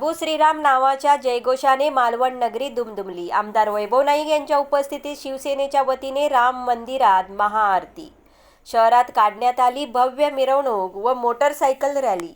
प्रभू श्रीराम नावाच्या जयघोषाने मालवण नगरी दुमदुमली. आमदार वैभव नाईक यांच्या उपस्थितीत शिवसेनेच्या वतीने राम मंदिरात महाआरती. शहरात काढण्यात आली भव्य मिरवणूक व मोटरसायकल रॅली.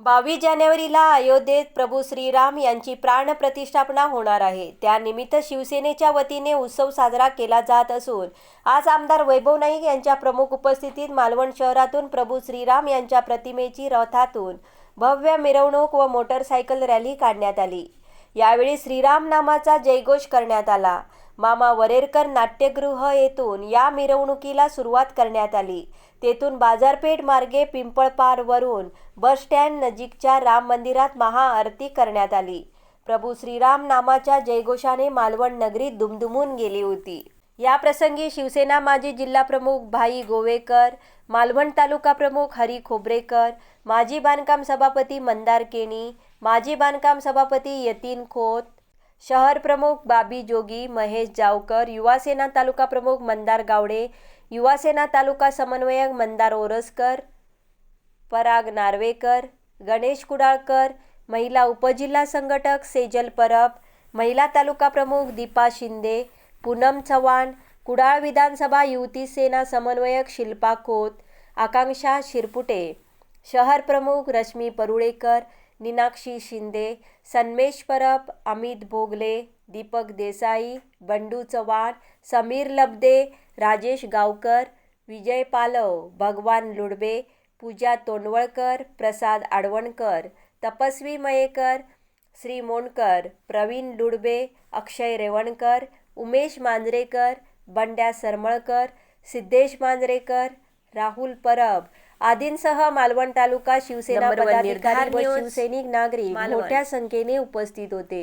बावीस जानेवारीला अयोध्येत प्रभू श्रीराम यांची प्राणप्रतिष्ठापना होणार आहे. त्यानिमित्त शिवसेनेच्या वतीने उत्सव साजरा केला जात असून आज आमदार वैभव नाईक यांच्या प्रमुख उपस्थितीत मालवण शहरातून प्रभू श्रीराम यांच्या प्रतिमेची रथातून भव्य मिरवणूक व मोटरसायकल रॅली काढण्यात आली. यावेळी श्रीराम नामाचा जयघोष करण्यात आला. मामा वरेरकर नाट्यगृह येथून या मिरवणुकीला सुरुवात करण्यात आली. तेथून बाजारपेठ मार्गे पिंपळपारवरून बस स्टँड नजीकच्या राम मंदिरात महाआरती करण्यात आली. प्रभू श्रीराम नामाच्या जयघोषाने मालवण नगरी दुमदुमून गेली होती. या प्रसंगी शिवसेना माजी जिल्हाप्रमुख भाई गोवेकर मालवण तालुका प्रमुख हरी खोबरेकर माजी बांधकाम सभापती मंदार केणी माजी बांधकाम सभापती यतीन खोत शहर प्रमुख बाबी जोगी महेश जावकर युवासेना तालुका प्रमुख मंदार गावडे युवासेना तालुका समन्वयक मंदार ओरसकर पराग नार्वेकर गणेश कुडाळकर महिला उपजिल्हा संघटक सेजल परब महिला तालुका प्रमुख दीपा शिंदे पूनम चव्हाण कुडाळ विधानसभा युवती सेना समन्वयक शिल्पा खोत आकांक्षा शिरपुटे शहर प्रमुख रश्मी परुळेकर निनाक्षी शिंदे सन्मेश परब अमित भोगले दीपक देसाई बंडू चव्हाण समीर लबदे राजेश गावकर विजय पालव भगवान लुडबे पूजा तोंडवळकर प्रसाद आडवणकर तपस्वी मयेकर श्री मोंडकर प्रवीण लुडबे अक्षय रेवणकर उमेश मांजरेकर बंड्या सरमळकर सिद्धेश मांजरेकर राहुल परब आदींसह मालवण तालुका शिवसेना पदाधिकारी व शिवसैनिक नागरिक. मोठ्या संख्येने उपस्थित होते.